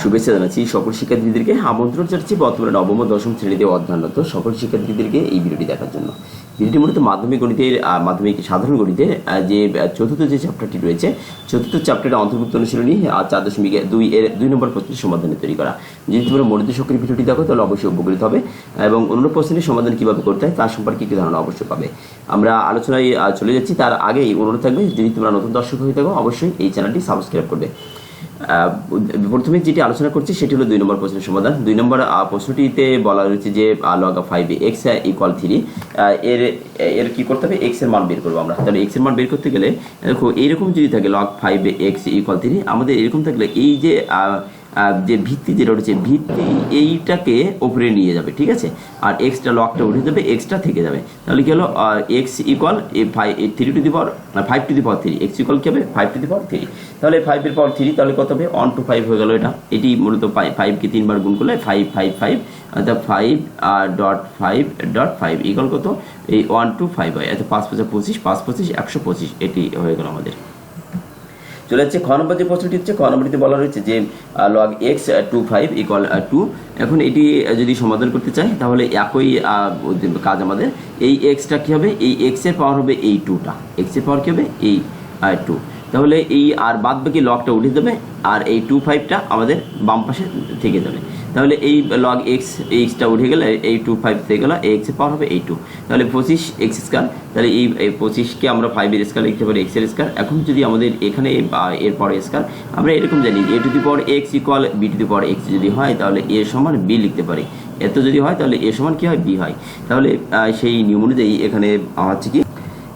শুভেচ্ছা জানাচ্ছি সকল শিক্ষার্থীদেরকে। আমন্ত্রণ জানাচ্ছি বর্তমানে নবম ও দশম শ্রেণীতে অধ্যয়নরত সকল শিক্ষার্থীদেরকে এই ভিডিওটি দেখার জন্য। ভিডিওটি মূলত মাধ্যমিক গণিতের মাধ্যমিক সাধারণ গণিতের যে চতুর্থ যে চ্যাপ্টারটি রয়েছে, চতুর্থ চ্যাপ্টারের অন্তর্ভুক্ত অনুশীলনী চার দশমিক দুই এর দুই নম্বর প্রশ্নের সমাধানে তৈরি করা। যদি তোমরা মনোযোগ সক্রিয় ভিডিওটি দেখো, তাহলে অবশ্যই উপকৃত হবে। এবং অন্য প্রশ্নের সমাধান কীভাবে করতে হয়, তার সম্পর্কে একটি ধারণা অবশ্যই পাবে। আমরা আলোচনায় চলে যাচ্ছি, তার আগেই অনুরোধ থাকবে, যদি তোমরা নতুন দর্শক হয়ে থাকো, অবশ্যই এই চ্যানেলটি সাবস্ক্রাইব করবে। প্রথমে যেটি আলোচনা করছি সেটি হলো দুই নম্বর প্রশ্নের সমাধান। দুই নম্বর প্রশ্নটিতে বলা রয়েছে যে log five x equal three এর এর কি করতে হবে? এক্সের মান বের করব আমরা। তাহলে এক্সের মান বের করতে গেলে, দেখো, এইরকম যদি থাকে log five x equal three আমাদের এরকম থাকলে এই যে যে ভিত্তি যেটা উঠেছে ভিত্তি এইটাকে ওপরে নিয়ে যাবে, ঠিক আছে? আর এক্সট্রা লকটা উঠে যাবে এক্সট্রা থেকে যাবে। তাহলে কি হলো? X equal five three to the power five to the power three x equal কি হবে? Five to the power three তাহলে ফাইভের পাওয়ার থ্রি তাহলে কত হবে? ওয়ান টু ফাইভ হয়ে গেল এটা। এটি মূলত ফাইভকে তিনবার গুণ করলে ফাইভ ফাইভ ফাইভ অর্থাৎ five dot five dot five equal কত? এই ওয়ান টু ফাইভ হয়। অর্থাৎ পাঁচ পঁচিশ পঁচিশ, পাঁচ পঁচিশ, একশো পঁচিশ, এটি হয়ে গেল আমাদের। চলে যাচ্ছে খ নম্বর যে প্রশ্নটি হচ্ছে খ নম্বরটিতে বলা রয়েছে যে log x two five equal two এখন এটি যদি সমাধান করতে চাই, তাহলে একই কাজ আমাদের, এই এক্সটা কী হবে? এই এক্সের পাওয়ার হবে এই টুটা এক্সের পাওয়ার কী হবে? এই টু তাহলে এই আর বাদ বাকি লগটা উঠে দেবে, আর এই টু ফাইভটা আমাদের বাম পাশে থেকে যাবে। তাহলে এই লগ এক্স এক্সটা উঠে গেলে, এই টু ফাইভ থেকে গেলে এক্সের পাওয়ার হবে এই টু তাহলে পঁচিশ এক্স স্কোয়ার তাহলে এই পঁচিশকে আমরা ফাইভের স্কোয়ার লিখতে পারি এক্সের স্কোয়ার এখন যদি আমাদের এখানে এর পরে স্কোয়ার আমরা এরকম জানি a to the power x equal b to the power x যদি হয়, তাহলে এ সমান বি লিখতে পারি। এত যদি হয়, তাহলে এ সমান কি হয়? বি হয়। তাহলে সেই নিয়ম অনুযায়ী এখানে হচ্ছে কি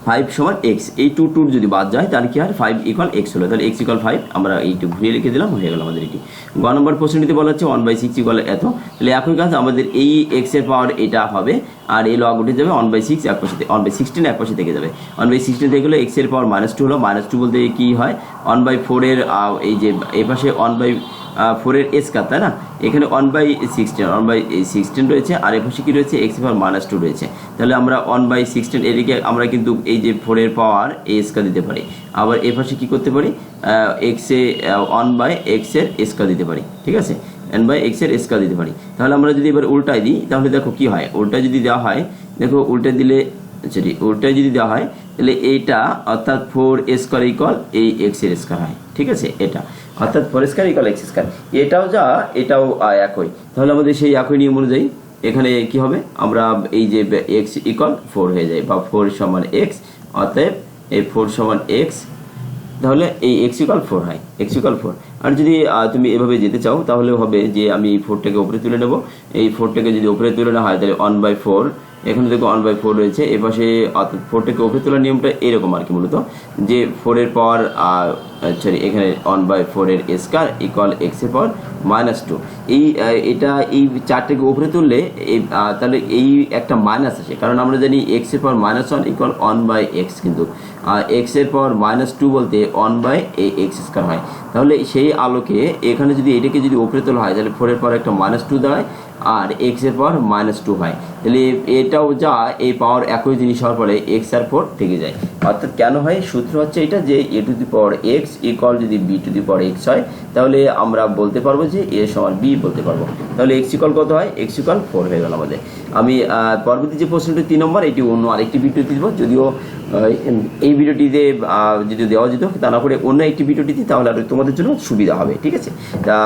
ফাইভ সমান এক্স এই টু টুর যদি বাদ যায়, তাহলে কি হয়? ফাইভ ইকুয়াল এক্স হলো। তাহলে এক্স ইকুয়াল ফাইভ আমরা এইটু ঘুরিয়ে লিখে দিলাম, হয়ে গেল আমাদের এটি। গ নম্বর প্রশ্নটিতে বলা হচ্ছে ওয়ান বাই সিক্স ইকুয়াল এত। তাহলে একই কাজ আমাদের এই এক্সের পাওয়ার এটা হবে, আর এই লগ উঠে যাবে ওয়ান বাই সিক্স এক পাশে ওয়ান বাই সিক্সটিন এক পাশে থেকে যাবে। ওয়ান বাই সিক্সটিন থেকে গেলে এক্সের পাওয়ার মাইনাস টু হলো। মাইনাস টু বলতে কি হয়? ওয়ান বাই ফোরের এই যে, এই পাশে ওয়ান বাই ফোরের স্কার তাই না? এখানে one by sixteen one by sixteen রয়েছে, আর এপাশে কি রয়েছে? এক্স পাওয়ার মাইনাস টু রয়েছে। তাহলে আমরা ওয়ান বাই সিক্সটিন এদিকে আমরা কিন্তু এই যে ফোরের পাওয়ার এ স্কার দিতে পারি। আবার এপাশে কি করতে পারি? এক্সে ওয়ান বাই এক্সের স্কার দিতে পারি, ঠিক আছে? এন বাই এক্সের স্কার দিতে পারি। তাহলে আমরা যদি এবার উল্টায় দিই, তাহলে দেখো কি হয়? উল্টা যদি দেওয়া হয়, দেখো উল্টে দিলে সরি উল্টায় যদি দেওয়া হয়, তাহলে এইটা অর্থাৎ ফোর স্কোয়ার ইকুয়াল এই এক্সের স্কোয়ার হয়, ঠিক আছে? এটা। অর্থাৎ পরিষ্কার ইকাল এক্স স্কোয়ার এটাও যা, এটাও একই। তাহলে আমাদের সেই একই নিয়ম অনুযায়ী এখানে কি হবে? আমরা এই যে এক্স ইকাল ফোর হয়ে যায়, বা ফোর সমান এক্স অতএব এই ফোর সমান এক্স তাহলে এই এক্স ইকাল ফোর হয় এক্স ইকাল ফোর আর যদি তুমি এভাবে যেতে চাও তাহলে হবে যে আমি এই ফোরটাকে ওপরে তুলে নেব। এই ফোরটাকে যদি ওপরে তুলে নেওয়া হয়, তাহলে ওয়ান বাই ফোর এখানে দেখো ওয়ান বাই ফোর রয়েছে। এ পাশে অর্থাৎ ফোরটাকে ওপরে তোলার নিয়মটা এরকম আর কি মূলত। যে ফোরের পাওয়ার সরি এখানে ওয়ান বাই ফোরের স্কোয়ার ইকুয়াল এক্সের পাওয়ার মাইনাস টু এই এটা এই চারটাকে উপরে তুললে এই তাহলে এই একটা মাইনাস আসে। কারণ আমরা জানি এক্সের power minus one equal one by x কিন্তু এক্সের পাওয়ার মাইনাস টু বলতে ওয়ান বাই এক্স স্কোয়ার হয়। তাহলে সেই আলোকে এখানে যদি এটাকে যদি উপরে তোলা হয়, তাহলে ফোরের পাওয়ার একটা মাইনাস টু দাঁড়ায়, আর এক্সের পাওয়ার মাইনাস টু হয়। তাহলে এটাও যা, এই পাওয়ার একই জিনিস হওয়ার পরে এক্স আর ফোর থেকে যায়। অর্থাৎ কেন হয়? সূত্র হচ্ছে এটা যে a to the power x equal যদি b to the power x হয়, তাহলে আমরা বলতে পারব যে এ সমান বি বলতে পারব। তাহলে এক্স ইকুয়াল কত হয়? এক্স ইকুয়াল ফোর হয়ে গেল আমাদের। আমি পরবর্তী যে প্রশ্নটি তিন নম্বর, এটি অন্য আরেকটি ভিডিওতে দিব। যদিও এই ভিডিওটিতে যদি দেওয়া যেত, তা না করে অন্য একটি ভিডিওটিতে তাহলে আর তোমাদের জন্য সুবিধা হবে, ঠিক আছে? তা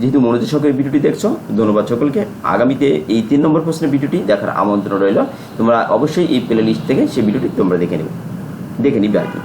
যেহেতু মনোযোগ সহকারে ভিডিওটি দেখছ, ধন্যবাদ সকলকে। আগামীতে এই তিন নম্বর প্রশ্নের ভিডিওটি দেখার আমন্ত্রণ রইল। তোমরা অবশ্যই এই প্লে লিস্ট থেকে সেই ভিডিওটি তোমরা দেখে নেবে, দেখে নিবে আর কি।